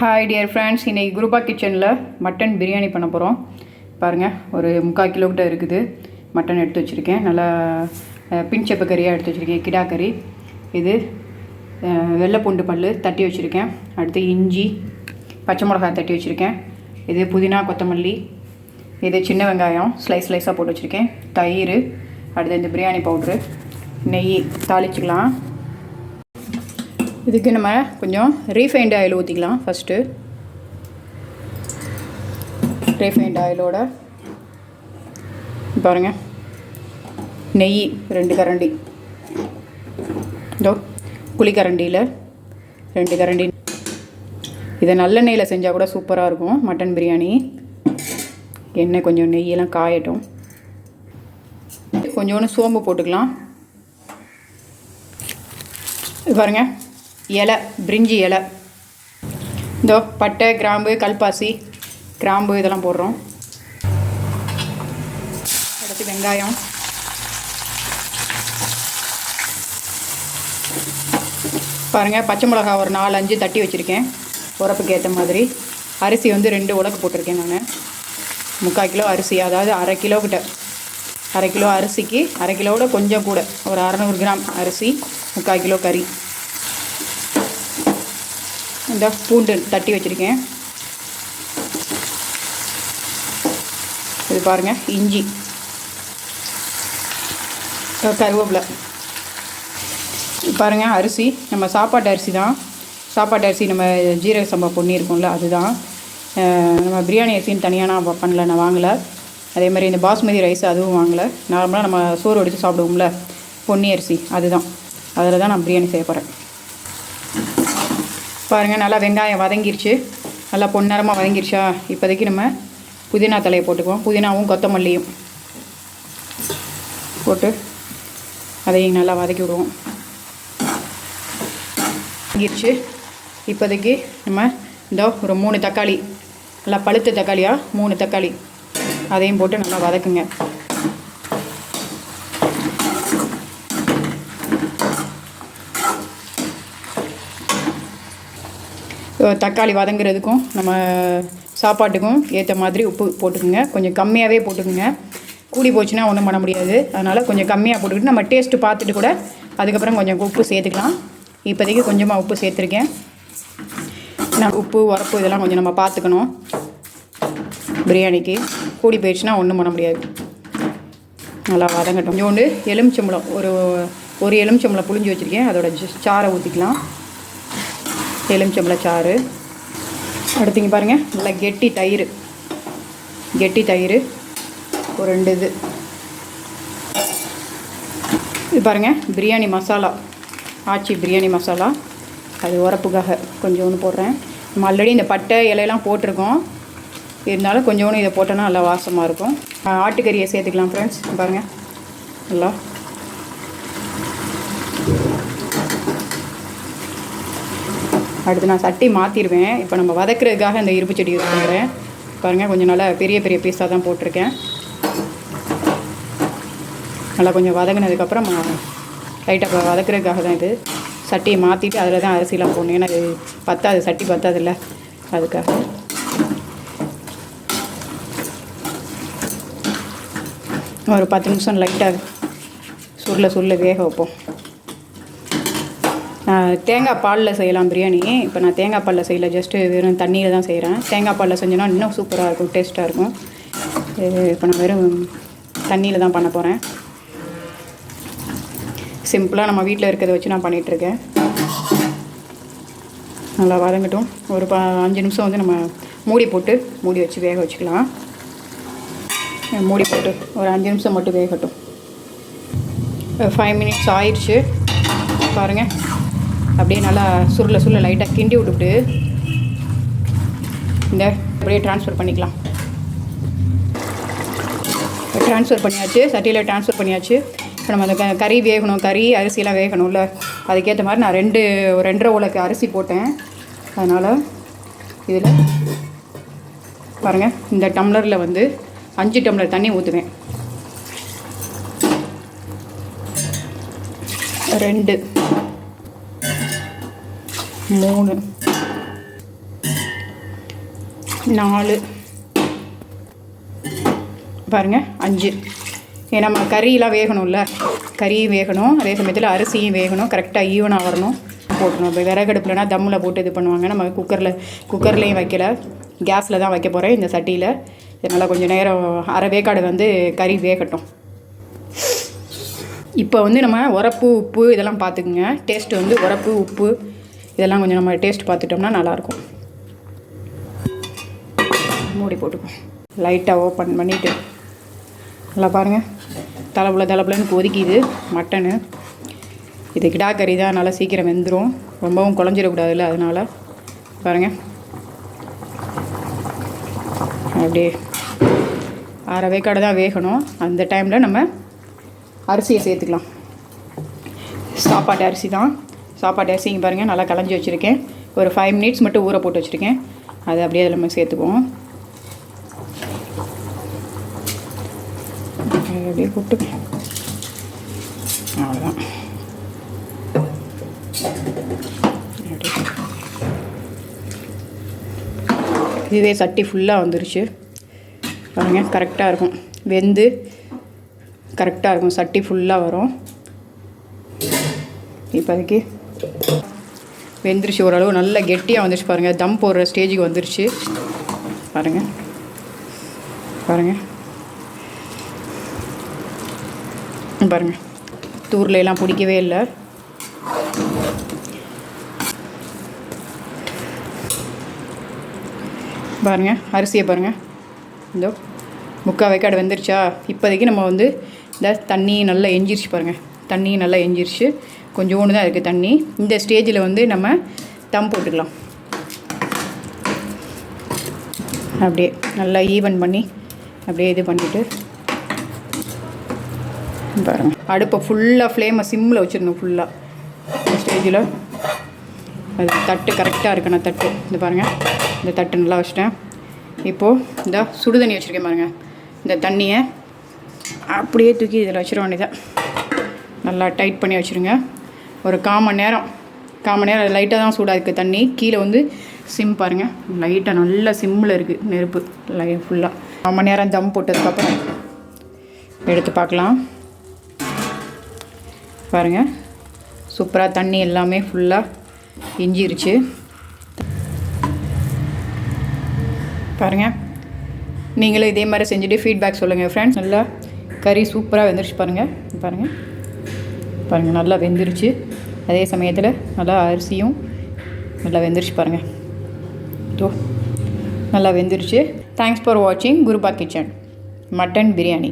Hi dear friends இன்றைக்கி குருபா கிச்சனில் mutton biryani பண்ண போகிறோம் பாருங்கள் ஒரு முக்கால் கிலோமீட்டர் இருக்குது. மட்டன் எடுத்து வச்சுருக்கேன். நல்லா அஹ், கறியாக எடுத்து வச்சுருக்கேன். கிடா கறி. இது வெள்ளை பூண்டு பல் தட்டி வச்சுருக்கேன். அடுத்து இஞ்சி பச்சை மிளகாய் தட்டி வச்சுருக்கேன். இது புதினா கொத்தமல்லி. இது சின்ன வெங்காயம். ஸ்லைஸ் ஸ்லைஸாக போட்டு வச்சுருக்கேன். தயிர். அடுத்து இந்த பிரியாணி பவுட்ரு நெய். தாளிச்சுக்கலாம். இதுக்கு நம்ம கொஞ்சம் ரீஃபைண்ட் ஆயில் ஊற்றிக்கலாம் ஃபஸ்ட்டு ரீஃபைண்ட் ஆயிலோட பாருங்கள் நெய் ரெண்டு கரண்டி. இதோ குழிக்கரண்டியில் ரெண்டு கரண்டி. இதை நல்லெண்ணெயில் செஞ்சால் கூட சூப்பராக இருக்கும் மட்டன் பிரியாணி. எண்ணெய் கொஞ்சம் நெய்யெல்லாம் காயட்டும். கொஞ்சோண்டு சோம்பு போட்டுக்கலாம். பாருங்கள் இலை பிரிஞ்சி இலை. இதோ பட்டை கிராம்பு கல்பாசி கிராம்பு இதெல்லாம் போடுறோம். அடுத்து வெங்காயம். பாருங்கள் பச்சை மிளகா ஒரு நாலு அஞ்சு தட்டி வச்சுருக்கேன். உரப்புக்கு ஏற்ற மாதிரி. அரிசி வந்து ரெண்டு உலக்கு போட்டிருக்கேன் நான். முக்கால் கிலோ அரிசி அதாவது அரை கிலோ கிட்ட. அரை கிலோ அரிசிக்கு அரை கிலோவோட கொஞ்சம் கூட. ஒரு அறநூறு கிராம் அரிசி முக்கால் கிலோ கறி. இந்த பூண்டு தட்டி வச்சுருக்கேன். இது பாருங்கள் இஞ்சி. கருவேப்பிலை. பாருங்கள் அரிசி. நம்ம சாப்பாட்டு அரிசி தான். சாப்பாட்டு அரிசி நம்ம ஜீரக சம்பா பொன்னி இருக்கும்ல அதுதான். நம்ம பிரியாணி அரிசின்னு தனியாக நான் பண்ணல நான் வாங்கலை. அதே மாதிரி இந்த பாஸ்மதி ரைஸ் அதுவும் வாங்கலை. நார்மலாக நம்ம சோறு வடித்து சாப்பிடுவோம்ல பொன்னி அரிசி அதுதான். அதில் தான் நான் பிரியாணி செய்ய போகிறேன் பாருங்கள் நல்லா வெங்காயம் வதங்கிருச்சு. நல்லா பொன்னரமாக வதங்கிருச்சா? இப்போதைக்கு நம்ம புதினா தலையை போட்டுக்குவோம். புதினாவும் கொத்தமல்லியும் போட்டு அதையும் நல்லா வதக்கி விடுவோம். வதங்கிருச்சு. இப்போதைக்கு நம்ம இந்த ஒரு மூணு தக்காளி நல்லா பழுத்த தக்காளியாக மூணு தக்காளி. அதையும் போட்டு நல்லா வதக்குங்க. தக்காளி வதங்குறதுக்கும் நம்ம சாப்பாட்டுக்கும் ஏற்ற மாதிரி உப்பு போட்டுக்கோங்க. கொஞ்சம் கம்மியாகவே போட்டுக்கோங்க. கூடி போச்சுன்னா ஒன்றும் பண்ண முடியாது. அதனால் கொஞ்சம் கம்மியாக போட்டுக்கிட்டு நம்ம டேஸ்ட்டு பார்த்துட்டு கூட அதுக்கப்புறம் கொஞ்சம் உப்பு சேர்த்துக்கலாம். இப்போதைக்கு கொஞ்சமாக உப்பு சேர்த்துருக்கேன். நான் உப்பு உரப்பு இதெல்லாம் கொஞ்சம் நம்ம பார்த்துக்கணும். பிரியாணிக்கு கூடி போயிடுச்சுன்னா ஒன்றும் பண்ண முடியாது. நல்லா வதங்கட்டும். கொஞ்சோண்டு எலுமிச்சம்பழம் ஒரு ஒரு எலுமிச்சம்பழம் புளிஞ்சு வச்சுருக்கேன். அதோட சாரை சாறை ஊற்றிக்கலாம் எலுமிச்சம்பழ சாறு. பாருங்கள் நல்லா கெட்டி தயிர். கெட்டி தயிர். ஒரு ரெண்டு இது. இது பாருங்கள் பிரியாணி மசாலா. ஆச்சி பிரியாணி மசாலா. அது உரப்புக்காக கொஞ்சோண்டு போடுறேன். நம்ம ஆல்ரெடி இந்த பட்டை இலையெல்லாம் போட்டிருக்கோம். இருந்தாலும் கொஞ்சோன்னு இதை போட்டோன்னா நல்லா வாசமாக இருக்கும். ஆட்டுக்கறியை சேர்த்துக்கலாம் ஃப்ரெண்ட்ஸ் பாருங்கள் நல்லா அடுத்து நான் சட்டி மாற்றிடுவேன் இப்போ நம்ம வதக்குறதுக்காக இந்த இருப்பு செடி யூஸ் பண்ணுறேன் பாருங்கள் கொஞ்சம் நல்லா பெரிய பெரிய பீஸாக தான் போட்டிருக்கேன். நல்லா கொஞ்சம் வதங்கினதுக்கப்புறம் லைட்டாக வதக்குறதுக்காக தான் இது. சட்டியை மாற்றிட்டு அதில் தான் அரிசிலாம் போடணும். ஏன்னா இது பத்தாது சட்டி பத்தாதுல்ல. அதுக்காக. ஒரு பத்து நிமிஷம் லைட்டாக சுருள சுருள வேக வைப்போம். தேங்காய் பாலில் செய்யலாம் பிரியாணி. இப்போ நான் தேங்காய் பாலில் செய்யல ஜஸ்ட்டு வெறும் தண்ணியில் தான் செய்கிறேன் தேங்காய் பாலில் செஞ்சோன்னா இன்னும் சூப்பராக இருக்கும் டேஸ்ட்டாக இருக்கும். இப்போ நான் வெறும் தண்ணியில் தான் பண்ண போகிறேன் சிம்பிளாக நம்ம வீட்டில் இருக்கிறத வச்சு நான் பண்ணிகிட்ருக்கேன் நல்லா வதங்கட்டும். ஒரு ப அஞ்சு நிமிஷம் வந்து நம்ம மூடி போட்டு மூடி வச்சு வேக வச்சுக்கலாம். மூடி போட்டு ஒரு அஞ்சு நிமிஷம் மட்டும் வேகட்டும். ஃபைவ் மினிட்ஸ் ஆயிடுச்சு. பாருங்கள் அப்படியே நல்லா சுருள சுருள லைட்டாக கிண்டி விட்டுவிட்டு இந்த அப்படியே ட்ரான்ஸ்ஃபர் பண்ணிக்கலாம். ட்ரான்ஸ்ஃபர் பண்ணியாச்சு சட்டியில் ட்ரான்ஸ்ஃபர் பண்ணியாச்சு. இப்போ நம்ம அந்த க- கறி வேகணும் கறி அரிசிலாம் வேகணும்ல. அதுக்கேற்ற மாதிரி நான் ரெண்டு ஒரு ரெண்டரை உலக்கு அரிசி போட்டேன். அதனால் இதில் பாருங்கள் இந்த டம்ளரில் வந்து அஞ்சு டம்ளர் தண்ணி ஊற்றுவேன் ரெண்டு. மூணு. நாலு. பாருங்கள் அஞ்சு. ஏன்னா நம்ம கறியெலாம் வேகணும்ல. கறியும் வேகணும் அதே சமயத்தில் அரிசியும் வேகணும் கரெக்டாக ஈவனாக வரணும். போட்டணும் இப்போ விறகடுப்புலனா தம்மில் போட்டு இது பண்ணுவாங்க. நம்ம குக்கரில் குக்கர்லேயும் வைக்கல. கேஸில் தான் வைக்க போகிறேன் இந்த சட்டியில். இதனால் கொஞ்சம் நேரம் அரை வேக்காடு வந்து கறி வேகட்டும். இப்போ வந்து நம்ம உரப்பு உப்பு இதெல்லாம் பார்த்துக்குங்க. டேஸ்ட் வந்து உரப்பு உப்பு இதெல்லாம் கொஞ்சம் நம்ம டேஸ்ட் பார்த்துட்டோம்னா நல்லாயிருக்கும். மூடி போட்டுப்போம் லைட்டாக ஓப்பன் பண்ணிவிட்டு நல்லா பாருங்கள் தலைப்புல தலைப்புலன்னு கொதிக்குது மட்டனு. இது கிடா கறி தான் நல்லா சீக்கிரம் வெந்துடும் ரொம்பவும் குழஞ்சிடக்கூடாதுல்ல அதனால். பாருங்கள் அப்படியே அரை வேக்காடு தான் வேகணும். அந்த டைமில் நம்ம அரிசியை சேர்த்துக்கலாம். சாப்பாட்டு அரிசி தான். சாப்பாடு அரிசி பாருங்கள் நல்லா களைஞ்சி வச்சுருக்கேன். ஒரு ஃபைவ் மினிட்ஸ் மட்டும் ஊற போட்டு வச்சுருக்கேன். அதை அப்படியே அதில் நம்ம சேர்த்துக்குவோம். அப்படியே போட்டு. அவ்வளோதான் இதுவே சட்டி ஃபுல்லாக வந்துருச்சு. பாருங்கள் கரெக்டாக இருக்கும். வெந்து கரெக்டாக இருக்கும். சட்டி ஃபுல்லாக வரும். இப்போதைக்கு வெந்துருச்சு. ஓரளவு நல்ல கெட்டியாக வந்துருச்சு பாருங்கள் தம் போடுற ஸ்டேஜுக்கு வந்துருச்சு. பாருங்கள் பாருங்கள் பாருங்கள் தூரில் எல்லாம் பிடிக்கவே இல்லை. பாருங்கள் அரிசியை பாருங்கள் இதோ முக்கால் வைக்காடு வெந்துருச்சா? இப்போதைக்கு நம்ம வந்து இந்த தண்ணி நல்லா எஞ்சிருச்சு பாருங்கள் தண்ணி நல்லா எஞ்சிருச்சு. கொஞ்சோண்டு தான் இருக்குது தண்ணி. இந்த ஸ்டேஜில் வந்து நம்ம தம் போட்டுக்கலாம். அப்படியே நல்லா ஈவன் பண்ணி அப்படியே இது பண்ணிவிட்டு பாருங்கள் அடுப்பை ஃபுல்லாக ஃப்ளேமை சிம்மில் வச்சுருந்தோம் ஃபுல்லாக இந்த ஸ்டேஜில் அது தட்டு கரெக்டாக இருக்கணும் தட்டு. இந்த பாருங்கள் இந்த தட்டு நல்லா வச்சிட்டேன். இப்போது இந்த சுடு தண்ணி வச்சுருக்கேன் பாருங்கள் இந்த தண்ணியை அப்படியே தூக்கி இதில் வச்சிட வேண்டியதான் நல்லா டைட் பண்ணி வச்சுருங்க. ஒரு கால் மணி நேரம். கால் மணி நேரம் லைட்டாக தான் சூடாக இருக்குது தண்ணி. கீழே வந்து சிம் பாருங்கள் லைட்டாக நல்லா சிம்மில் இருக்குது நெருப்பு. லை ஃபுல்லாக காமன் மணி நேரம் தம் போட்டதுக்கப்புறம் எடுத்து பார்க்கலாம். பாருங்கள் சூப்பராக தண்ணி எல்லாமே ஃபுல்லாக இஞ்சிருச்சு பாருங்கள் நீங்களும் இதே மாதிரி செஞ்சுட்டு ஃபீட்பேக் சொல்லுங்கள் ஃப்ரெண்ட்ஸ் நல்லா கறி சூப்பராக வெந்துருச்சு பாருங்கள் பாருங்கள் பாருங்கள் நல்லா வெந்துருச்சு. அதே சமயத்தில் நல்லா அரிசியும் நல்லா வெந்துருச்சு பாருங்கள் தோ நல்லா வெந்துருச்சு. தேங்க்ஸ் ஃபார் வாட்சிங் குருபா கிச்சன் மட்டன் பிரியாணி